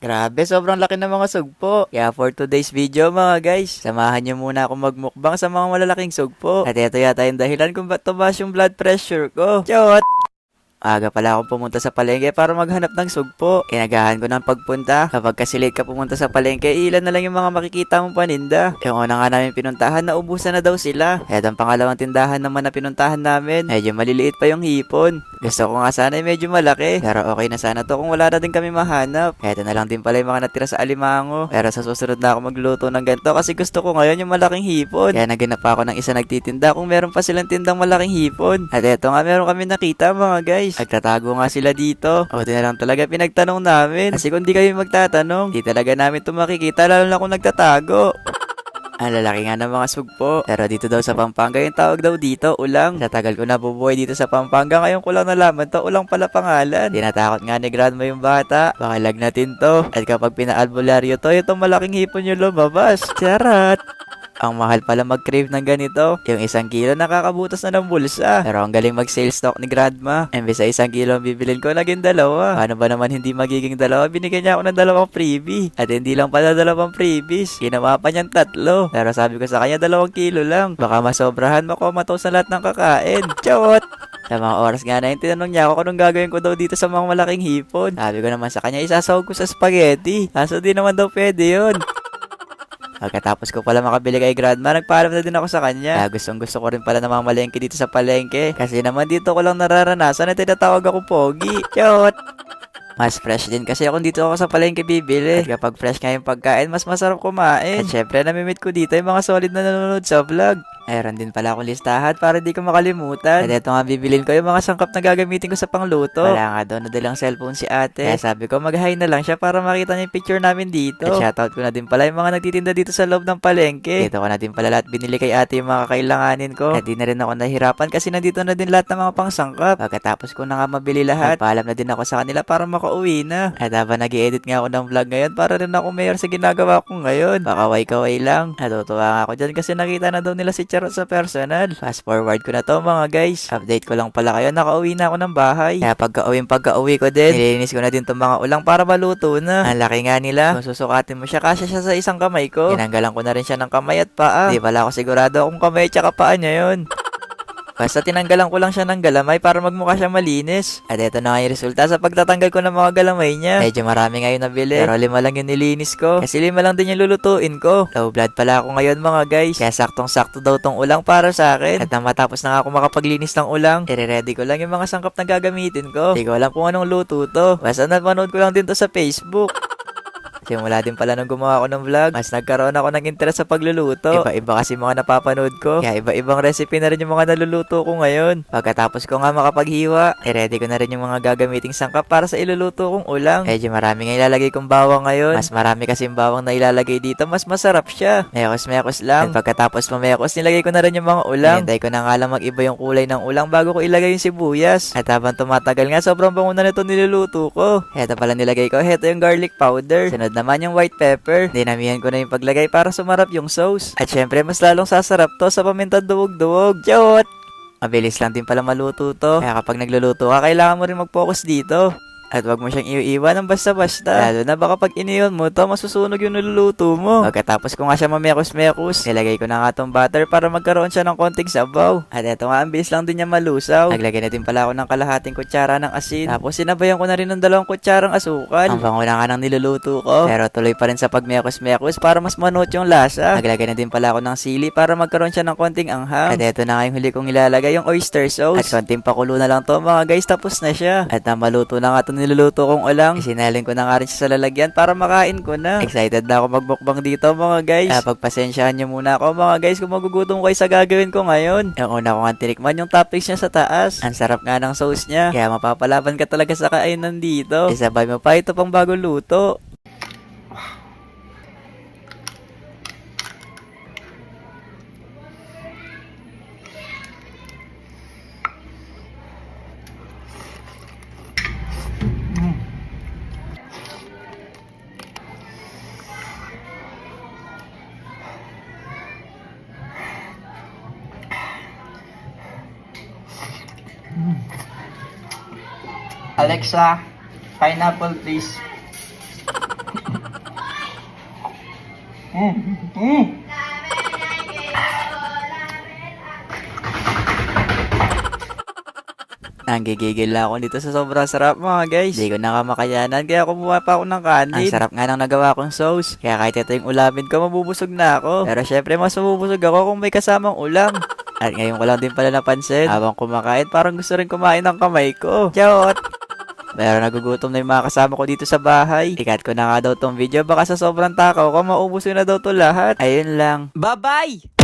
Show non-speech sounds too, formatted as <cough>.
Grabe, sobrang laki ng mga sugpo. Kaya for today's video mga guys, samahan niyo muna ako magmukbang sa mga malalaking sugpo. At ito yata yung dahilan kung ba't tumaas yung blood pressure ko. Chot! Aga pala akong pumunta sa palengke para maghanap ng sugpo. Inagahan ko ng pagpunta. Kapag kasi late ka pumunta sa palengke, ilan na lang yung mga makikita mong paninda. Yung una nga namin pinuntahan, naubusan na daw sila. At ang pangalawang tindahan naman na pinuntahan namin, medyo maliliit pa yung hipon. Gusto ko nga sana ay medyo malaki. Pero okay na sana to kung wala na din kami mahanap. Eto na lang din pala yung mga natira sa alimango. Pero sa susunod na ako magluto ng ganito kasi gusto ko ngayon yung malaking hipon. Kaya naganap ako ng isa nagtitinda kung meron pa silang tindang malaking hipon. At eto nga meron kami nakita mga guys. Nagtatago nga sila dito. O di na lang talaga pinagtanong namin. Kasi kung di kami magtatanong, di talaga namin ito makikita lalo na kung nagtatago. <laughs> Ang lalaki nga ng mga sugpo. Pero dito daw sa Pampanga yung tawag daw dito, ulang. Sa tagal ko na bubuhay dito sa Pampanga, ngayon ko lang nalaman to, ulang pala pangalan. Tinatakot nga ni grandma yung bata. Baka lagnatin to. At kapag pinaalbularyo to, itong malaking hipon yung lumabas. Charat! Ang mahal pala mag-crave ng ganito. Yung isang kilo nakakabutas na ng bulsa. Pero ang galing mag-sales stock ni Grandma. Imbes sa isang kilo ang bibilin ko, naging dalawa. Paano ba naman hindi magiging dalawa? Binigyan niya ako ng dalawang freebie. At hindi lang pala dalawang freebies. Ginawa pa niyang tatlo. Pero sabi ko sa kanya, dalawang kilo lang. Baka masobrahan makomato sa lahat ng kakain. <laughs> Chot! Sa mga oras nga na yun, tinanong niya ako kung anong gagawin ko daw dito sa mga malaking hipon. Sabi ko naman sa kanya, isasawag ko sa spaghetti. Kaso di naman daw pwede yun. Pagkatapos ko pala makabili kay Grandma, nagpaalam na din ako sa kanya. Kaya gustong gusto ko rin pala na mamalengke dito sa palengke. Kasi naman dito ko lang nararanasan na tinatawag ako Pogi. Chot! Mas fresh din kasi ako dito ako sa palengke bibili. At kapag fresh nga yung pagkain, mas masarap kumain. At syempre, namimit ko dito yung mga solid na nanonood sa vlog. Meron din pala akong listahan para di ko makalimutan. At eto nga bibilin ko yung mga sangkap na gagamitin ko sa pangluto. Wala nga daw na dalang cellphone si ate. Kaya sabi ko mag-hi na lang siya para makita niya yung picture namin dito. At shoutout ko na din pala yung mga nagtitinda dito sa loob ng palengke. Dito ko na din pala lahat binili kay ate yung mga kailanganin ko. At di na rin ako nahirapan kasi nandito na din lahat ng mga pangsangkap. Pagkatapos ko na nga mabili lahat, paalam na din ako sa kanila para makauwi na. At habang nag edit nga ako ng vlog ngayon para rin ako mayor sa ginagawa ko ngayon. Pakaway-kaway lang. Natutuwa nga ako dyan kasi nakita na daw nila si Charot sa personal. Fast forward ko na to mga guys. Update ko lang pala kayo. Nakauwi na ako ng bahay. Kaya pagka-uwi pagka-uwi ko din, nilinis ko na din tong mga ulang para maluto na. Ang laki nga nila. Kung susukatin mo siya, kasya siya sa isang kamay ko. Tinanggalan ko na rin siya ng kamay at paa. Di pala ako sigurado kung kamay at paa niya yun. Basta tinanggalan ko lang siya ng galamay para magmukha siya malinis. At eto na nga yung resulta sa pagtatanggal ko ng mga galamay niya. Medyo marami ngayon nabili. Pero lima lang yung nilinis ko. Kasi lima lang din yung lulutuin ko. Low blood pala ako ngayon mga guys. Kaya saktong sakto daw tong ulang para sa akin. At nang matapos na nga ako makapaglinis ng ulang, ire-ready ko lang yung mga sangkap na gagamitin ko. Hindi ko alam kung anong luto to. Basta napanood ko lang din to sa Facebook. Simula din pala nung gumawa ako ng vlog, mas nagkaroon ako ng interest sa pagluluto. Iba-iba kasi mga napapanood ko. Kaya iba-ibang recipe na rin yung mga naluluto ko ngayon. Pagkatapos ko nga makapaghiwa, i-ready ko na rin yung mga gagamiting sangkap para sa iluluto kong ulang. Medyo marami nga ilalagay kong bawang ngayon. Mas marami kasi yung bawang na ilalagay dito, mas masarap siya. Mekos-mekos lang. At pagkatapos mamekos, nilagay ko na rin yung mga ulang. Hintay ko na nga lang mag-iba yung kulay ng ulang bago ko ilagay yung sibuyas. At habang tumatagal nga, sobrang bango na nito niluluto ko. Heto pala nilagay ko, heto yung garlic powder. Sunod naman yung white pepper. Dinamihan ko na yung paglagay para sumarap yung sauce. At syempre, mas lalong sasarap to sa paminta duwog-duwog. Chot! Mabilis lang din pala maluto to. Kaya kapag nagluluto ka, kailangan mo rin mag-focus dito. At wag mo siyang iiwan ng basta-basta. Lalo na baka pag iniwan mo to, masusunog yung niluluto mo. Pagkatapos ko nga siya mamekos-mekos, nilagay ko na nga tong butter para magkaroon siya ng konting sabaw. At eto nga, ang bilis lang din niya malusaw. Naglagay na din pala ako ng kalahating kutsara ng asin. Tapos sinabayan ko na rin ng dalawang kutsarang asukal. Ang bango na nga ng niluluto ko. Pero tuloy pa rin sa pagmekos-mekos para mas manot yung lasa. Naglagay na din pala ako ng sili para magkaroon siya ng konting anghang. At eto na nga yung huli kong ilalagay, yung oyster sauce. At konting pakulo na lang to mga guys, tapos na siya. At na maluto na nga to niluluto kong ulang. Isinalin ko na nga rin siya sa lalagyan para makain ko na. Excited na ako magbukbang dito mga guys. Kaya pagpasensyahan nyo muna ako mga guys kung magugutom kayo sa gagawin ko ngayon. Yung una ko nga tinikman yung toppings niya sa taas. Ang sarap nga ng sauce niya. Kaya mapapalaban ka talaga sa kainan dito. Isabay mo pa ito pang bago luto. Alexa, pineapple please. Nanggigigil na ako dito sa sobrang sarap mga guys. Hindi ko na kamakayanan kaya kumuha pa ako ng kanin. Ang sarap nga ng nagawa kong sauce. Kaya kahit ito yung ulamin ko, mabubusog na ako. Pero syempre mas mabubusog ako kung may kasamang ulam. <laughs> At ngayon ko lang din pala napansin, habang kumakain, parang gusto rin kumain ng kamay ko. Chot! Pero nagugutom na yung mga kasama ko dito sa bahay. Ikat ko na nga daw tong video, baka sa sobrang takaw ko, maubusin na daw to lahat. Ayun lang. Bye-bye!